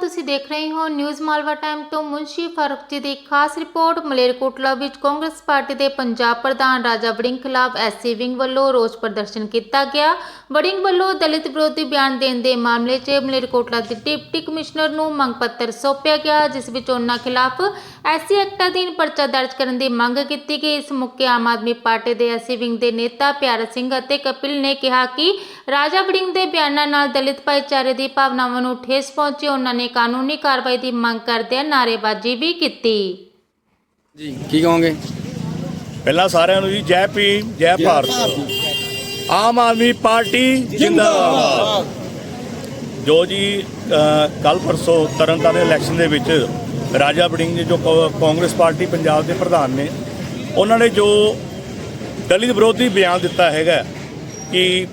ਤੁਸੀਂ ਦੇਖ ਰਹੇ ਹੋ ਨਿਊਜ਼ ਮਾਲਵਾ ਟਾਈਮ ਤੋਂ ਮੁੰਸ਼ੀ ਫਾਰੂਕ ਜੀ ਦੀ ਖਾਸ ਰਿਪੋਰਟ। ਮਲੇਰਕੋਟਲਾ ਵਿੱਚ ਕਾਂਗਰਸ ਪਾਰਟੀ ਦੇ ਪੰਜਾਬ ਪ੍ਰਧਾਨ ਰਾਜਾ ਵੜਿੰਗ ਖਿਲਾਫ ਐਸਸੀ ਵਿੰਗ ਵੱਲੋਂ ਰੋਸ ਪ੍ਰਦਰਸ਼ਨ ਕੀਤਾ ਗਿਆ। ਵੜਿੰਗ ਵੱਲੋਂ ਦਲਿਤ ਵਿਰੋਧੀ ਬਿਆਨ ਦੇਣ ਦੇ ਮਾਮਲੇ 'ਚ ਮਲੇਰਕੋਟਲਾ ਦੇ ਡਿਪਟੀ ਕਮਿਸ਼ਨਰ ਨੂੰ ਮੰਗ ਪੱਤਰ ਸੌਂਪਿਆ ਗਿਆ, ਜਿਸ ਵਿੱਚ ਉਹਨਾਂ ਖਿਲਾਫ ਐਸਸੀ ਐਕਟ ਅਧੀਨ ਪਰਚਾ ਦਰਜ ਕਰਨ ਦੀ ਮੰਗ ਕੀਤੀ ਗਈ। ਇਸ ਮੌਕੇ ਆਮ ਆਦਮੀ ਪਾਰਟੀ ਦੇ ਐਸਸੀ ਵਿੰਗ ਦੇ ਨੇਤਾ ਪਿਆਰਾ ਸਿੰਘ ਅਤੇ ਕਪਿਲ ਨੇ ਕਿਹਾ ਕਿ ਰਾਜਾ ਵੜਿੰਗ ਦੇ ਬਿਆਨਾਂ ਨਾਲ ਦਲਿਤ ਭਾਈਚਾਰੇ ਦੀ ਭਾਵਨਾਵਾਂ ਨੂੰ ਠੇਸ ਪਹੁੰਚੀ। ਉਹਨਾਂ ਨੇ ਕਾਨੂੰਨੀ ਕਾਰਵਾਈ ਦੀ ਮੰਗ ਕਰਦਿਆਂ ਨਾਅਰੇਬਾਜ਼ੀ ਵੀ ਕੀਤੀ। ਜੀ ਕੀ ਕਹੋਗੇ? ਪਹਿਲਾਂ ਸਾਰਿਆਂ ਨੂੰ ਜੀ ਜੈ ਭੀਮ ਜੈ ਭਾਰਤ। ਆਮ ਆਦਮੀ ਪਾਰਟੀ ਜਿੰਦਾਬਾਦ। ਜੋ ਜੀ ਕੱਲ ਪਰਸੋਂ ਤਰਨਤਾਰਨ ਇਲੈਕਸ਼ਨ ਦੇ ਵਿੱਚ ਰਾਜਾ ਬੜਿੰਗ ਜੀ ਕਾਂਗਰਸ ਪਾਰਟੀ ਪੰਜਾਬ ਦੇ ਪ੍ਰਧਾਨ ਨੇ ਉਹਨਾਂ ਨੇ ਜੋ ਦਲਿਤ ਵਿਰੋਧੀ ਬਿਆਨ ਦਿੱਤਾ ਹੈਗਾ ਕਿ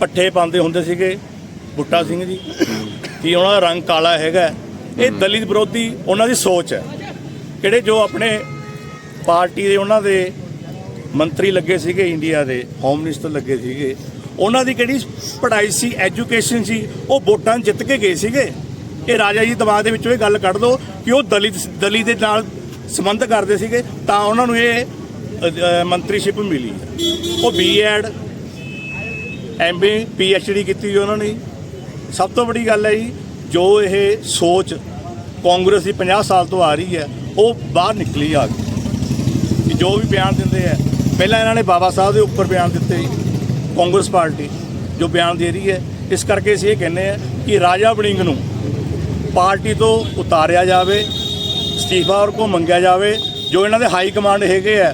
ਪੱਠੇ ਪਾਉਂਦੇ ਹੁੰਦੇ ਸੀਗੇ ਬੁੱਟਾ ਸਿੰਘ ਜੀ। ਕਿ ਉਹਨਾਂ ਦਾ ਰੰਗ ਕਾਲਾ ਹੈਗਾ ਇਹ ਦਲਿਤ ਵਿਰੋਧੀ ਉਹਨਾਂ ਦੀ ਸੋਚ ਹੈ। ਕਿਹੜੇ ਜੋ ਆਪਣੇ ਪਾਰਟੀ ਦੇ ਉਹਨਾਂ ਦੇ ਮੰਤਰੀ ਲੱਗੇ ਸੀਗੇ ਇੰਡੀਆ ਦੇ ਹੋਮ ਮਿਨਿਸਟਰ ਲੱਗੇ ਸੀਗੇ ਉਹਨਾਂ ਦੀ ਕਿਹੜੀ ਪੜ੍ਹਾਈ ਸੀ ਐਜੂਕੇਸ਼ਨ ਸੀ ਉਹ ਵੋਟਾਂ ਜਿੱਤ ਕੇ ਗਏ ਸੀਗੇ। ਇਹ ਰਾਜਾ ਜੀ ਦਿਮਾਗ ਦੇ ਵਿੱਚੋਂ ਇਹ ਗੱਲ ਕੱਢ ਦੋ ਕਿ ਉਹ ਦਲਿਤ ਦਲੀ ਦੇ ਨਾਲ ਸੰਬੰਧ ਕਰਦੇ ਸੀਗੇ ਤਾਂ ਉਹਨਾਂ ਨੂੰ ਇਹ ਮੰਤਰੀਸ਼ਿਪ ਮਿਲੀ ਉਹ ਬੀਐਡ ਐਮਬੀ ਪੀਐਚਡੀ ਕੀਤੀ ਜੀ ਉਹਨਾਂ ਨੇ। ਸਭ ਤੋਂ ਵੱਡੀ ਗੱਲ ਹੈ ਜੀ, ਜੋ ਇਹ ਸੋਚ ਕਾਂਗਰਸ ਦੀ 50 ਸਾਲ ਤੋਂ ਆ ਰਹੀ ਹੈ, ਉਹ ਬਾਹਰ ਨਿਕਲੀ ਆ ਗਈ ਕਿ ਜੋ ਵੀ ਬਿਆਨ ਦਿੰਦੇ ਆ, ਪਹਿਲਾਂ ਇਹਨਾਂ ਨੇ ਬਾਬਾ ਸਾਹਿਬ ਦੇ ਉੱਪਰ ਬਿਆਨ ਦਿੱਤੇ ਕਾਂਗਰਸ ਪਾਰਟੀ, ਜੋ ਬਿਆਨ ਦੇ ਰਹੀ ਹੈ। ਇਸ ਕਰਕੇ ਅਸੀਂ ਇਹ ਕਹਿੰਦੇ ਆ ਕਿ ਰਾਜਾ ਵੜਿੰਗ ਨੂੰ ਪਾਰਟੀ ਤੋਂ ਉਤਾਰਿਆ ਜਾਵੇ, ਅਸਤੀਫਾ ਔਰ ਕੋ ਮੰਗਿਆ ਜਾਵੇ, ਜੋ ਇਹਨਾਂ ਦੇ ਹਾਈ ਕਮਾਂਡ ਹੈਗੇ ਆ,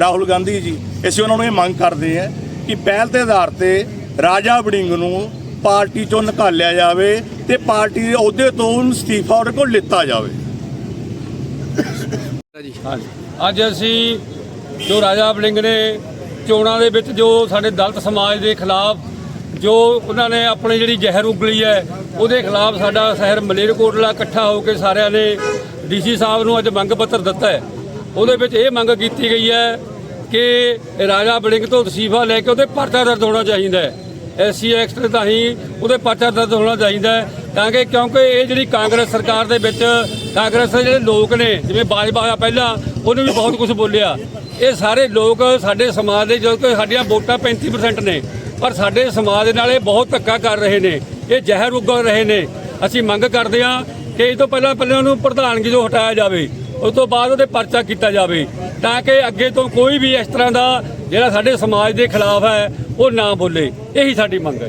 ਰਾਹੁਲ ਗਾਂਧੀ ਜੀ, ਅਸੀਂ ਉਹਨਾਂ ਨੂੰ ਇਹ ਮੰਗ ਕਰਦੇ ਆ ਕਿ ਪਹਿਲ ਦੇ ਆਧਾਰ ਤੇ ਰਾਜਾ ਵੜਿੰਗ ਨੂੰ ਪਾਰਟੀ ਚੋਂ ਨਿਕਾਲਿਆ ਜਾਵੇ ਤੇ ਪਾਰਟੀ ਦੇ ਅਹੁਦੇ ਤੋਂ ਉਹਨੂੰ ਅਸਤੀਫਾ ਉਹਦੇ ਕੋਲ ਲਿੱਤਾ ਜਾਵੇ। ਜੀ ਅੱਜ ਅਸੀਂ ਜੋ ਰਾਜਾ ਬਲਿੰਗ ਨੇ ਚੋਣਾਂ ਦੇ ਵਿੱਚ ਜੋ ਸਾਡੇ ਦਲਿਤ ਸਮਾਜ ਦੇ ਖਿਲਾਫ ਜੋ ਉਹਨਾਂ ਨੇ ਆਪਣੀ ਜਿਹੜੀ ਜ਼ਹਿਰ ਉਗਲੀ ਹੈ ਉਹਦੇ ਖਿਲਾਫ ਸਾਡਾ ਸ਼ਹਿਰ ਮਲੇਰਕੋਟਲਾ ਇਕੱਠਾ ਹੋ ਕੇ ਸਾਰਿਆਂ ਨੇ ਡੀਸੀ ਸਾਹਿਬ ਨੂੰ ਅੱਜ ਮੰਗ ਪੱਤਰ ਦਿੱਤਾ ਹੈ। ਉਹਦੇ ਵਿੱਚ ਇਹ ਮੰਗ ਕੀਤੀ ਗਈ ਹੈ ਕਿ ਰਾਜਾ ਬਲਿੰਗ ਤੋਂ ਤਸੀਫਾ ਲੈ ਕੇ ਉਹਦੇ ਪਰਚਾ ਦਰਜ ਹੋਣਾ ਚਾਹੀਦਾ ਹੈ। ਐਸਸੀ ਐਕਟ ਤਾਂ ਹੀ ਉਹਦੇ ਪਰਚਾ ਦਰਜ ਹੋਣਾ ਚਾਹੀਦਾ ਹੈ, ਤਾਂ ਕਿ ਕਿਉਂਕਿ ਇਹ ਜਿਹੜੀ ਕਾਂਗਰਸ ਸਰਕਾਰ ਦੇ ਵਿੱਚ ਕਾਂਗਰਸ ਦੇ ਜਿਹੜੇ ਲੋਕ ਨੇ, ਜਿਵੇਂ ਬਾਜਵਾ ਹੋਇਆ ਪਹਿਲਾਂ, ਉਹਨੇ ਵੀ ਬਹੁਤ ਕੁਝ ਬੋਲਿਆ। ਇਹ ਸਾਰੇ ਲੋਕ ਸਾਡੇ ਸਮਾਜ ਦੇ, ਜੋ ਕਿ ਸਾਡੀਆਂ ਵੋਟਾਂ 35% ਨੇ, ਪਰ ਸਾਡੇ ਸਮਾਜ ਦੇ ਨਾਲ ਇਹ ਬਹੁਤ ਧੱਕਾ ਕਰ ਰਹੇ ਨੇ, ਇਹ ਜ਼ਹਿਰ ਉਗਲ ਰਹੇ ਨੇ। ਅਸੀਂ ਮੰਗ ਕਰਦੇ ਹਾਂ ਕਿ ਇਹ ਤੋਂ ਪਹਿਲਾਂ ਪਹਿਲਾਂ ਉਹਨੂੰ ਪ੍ਰਧਾਨਗੀ ਤੋਂ ਹਟਾਇਆ ਜਾਵੇ, ਉਸ ਤੋਂ ਬਾਅਦ ਉਹਦੇ ਪਰਚਾ ਕੀਤਾ ਜਾਵੇ, ਤਾਂ ਕਿ ਅੱਗੇ ਤੋਂ ਕੋਈ ਵੀ ਇਸ ਤਰ੍ਹਾਂ ਦਾ ਜਿਹੜਾ ਸਾਡੇ ਸਮਾਜ ਦੇ ਖਿਲਾਫ ਹੈ ਉਹ ਨਾ ਬੋਲੇ। ਇਹੀ ਸਾਡੀ ਮੰਗ ਹੈ।